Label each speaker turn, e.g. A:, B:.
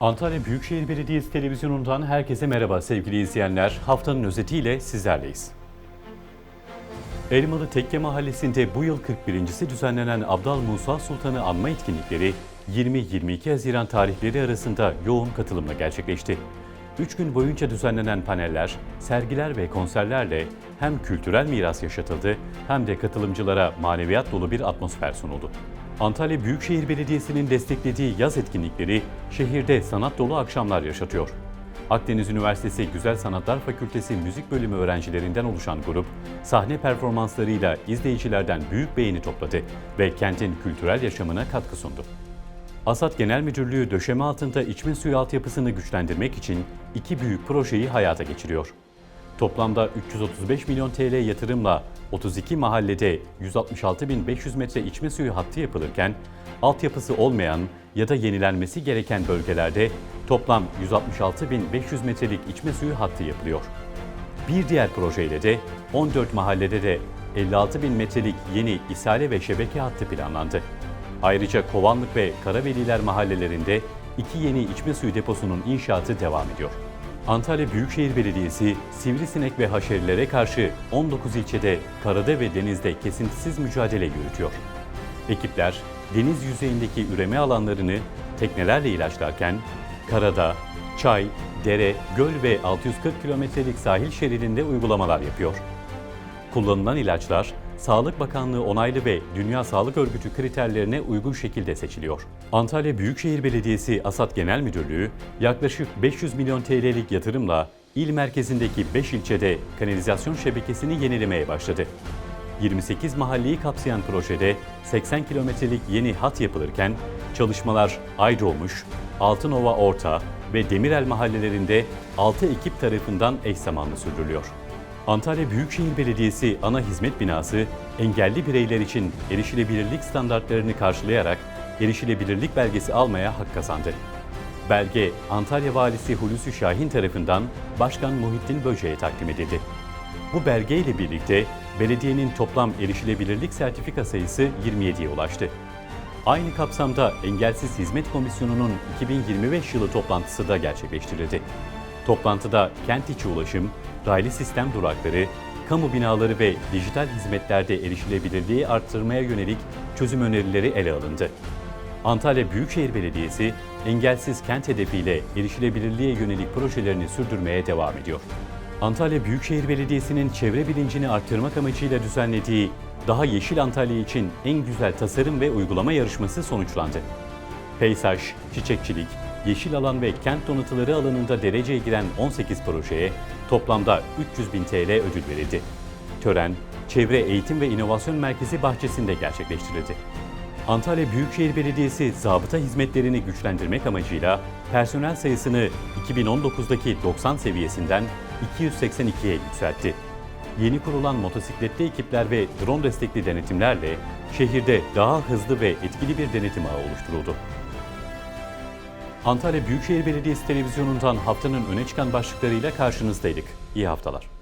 A: Antalya Büyükşehir Belediyesi Televizyonu'ndan herkese merhaba sevgili izleyenler. Haftanın özetiyle sizlerleyiz. Elmalı Tekke Mahallesi'nde bu yıl 41.si düzenlenen Abdal Musa Sultan'ı anma etkinlikleri 20-22 Haziran tarihleri arasında yoğun katılımla gerçekleşti. 3 gün boyunca düzenlenen paneller, sergiler ve konserlerle hem kültürel miras yaşatıldı hem de katılımcılara maneviyat dolu bir atmosfer sunuldu. Antalya Büyükşehir Belediyesi'nin desteklediği yaz etkinlikleri şehirde sanat dolu akşamlar yaşatıyor. Akdeniz Üniversitesi Güzel Sanatlar Fakültesi Müzik Bölümü öğrencilerinden oluşan grup, sahne performanslarıyla izleyicilerden büyük beğeni topladı ve kentin kültürel yaşamına katkı sundu. Asat Genel Müdürlüğü döşeme altında içme suyu altyapısını güçlendirmek için iki büyük projeyi hayata geçiriyor. Toplamda 335 milyon TL yatırımla 32 mahallede 166.500 metre içme suyu hattı yapılırken, altyapısı olmayan ya da yenilenmesi gereken bölgelerde toplam 166.500 metrelik içme suyu hattı yapılıyor. Bir diğer projeyle de 14 mahallede de 56 bin metrelik yeni isale ve şebeke hattı planlandı. Ayrıca Kovanlık ve Karaveliler mahallelerinde iki yeni içme suyu deposunun inşaatı devam ediyor. Antalya Büyükşehir Belediyesi, sivrisinek ve haşerilere karşı 19 ilçede karada ve denizde kesintisiz mücadele yürütüyor. Ekipler deniz yüzeyindeki üreme alanlarını teknelerle ilaçlarken karada, çay, dere, göl ve 640 kilometrelik sahil şeridinde uygulamalar yapıyor. Kullanılan ilaçlar Sağlık Bakanlığı onaylı ve Dünya Sağlık Örgütü kriterlerine uygun şekilde seçiliyor. Antalya Büyükşehir Belediyesi Asat Genel Müdürlüğü yaklaşık 500 milyon TL'lik yatırımla il merkezindeki 5 ilçede kanalizasyon şebekesini yenilemeye başladı. 28 mahalleyi kapsayan projede 80 kilometrelik yeni hat yapılırken çalışmalar Aydoğmuş, Altınova Orta ve Demirel mahallelerinde 6 ekip tarafından eş zamanlı sürdürülüyor. Antalya Büyükşehir Belediyesi ana hizmet binası engelli bireyler için erişilebilirlik standartlarını karşılayarak erişilebilirlik belgesi almaya hak kazandı. Belge Antalya Valisi Hulusi Şahin tarafından Başkan Muhittin Böce'ye takdim edildi. Bu belgeyle birlikte belediyenin toplam erişilebilirlik sertifika sayısı 27'ye ulaştı. Aynı kapsamda Engelsiz Hizmet Komisyonu'nun 2025 yılı toplantısı da gerçekleştirildi. Toplantıda kent içi ulaşım, raylı sistem durakları, kamu binaları ve dijital hizmetlerde erişilebilirliği arttırmaya yönelik çözüm önerileri ele alındı. Antalya Büyükşehir Belediyesi, engelsiz kent hedefiyle erişilebilirliğe yönelik projelerini sürdürmeye devam ediyor. Antalya Büyükşehir Belediyesi'nin çevre bilincini arttırmak amacıyla düzenlediği Daha Yeşil Antalya için en güzel tasarım ve uygulama yarışması sonuçlandı. Peyzaj, çiçekçilik, yeşil alan ve kent donatıları alanında dereceye giren 18 projeye toplamda 300 bin TL ödül verildi. Tören, Çevre Eğitim ve İnovasyon Merkezi bahçesinde gerçekleştirildi. Antalya Büyükşehir Belediyesi zabıta hizmetlerini güçlendirmek amacıyla personel sayısını 2019'daki 90 seviyesinden 282'ye yükseltti. Yeni kurulan motosikletli ekipler ve drone destekli denetimlerle şehirde daha hızlı ve etkili bir denetim ağı oluşturuldu. Antalya Büyükşehir Belediyesi Televizyonu'ndan haftanın öne çıkan başlıklarıyla karşınızdaydık. İyi haftalar.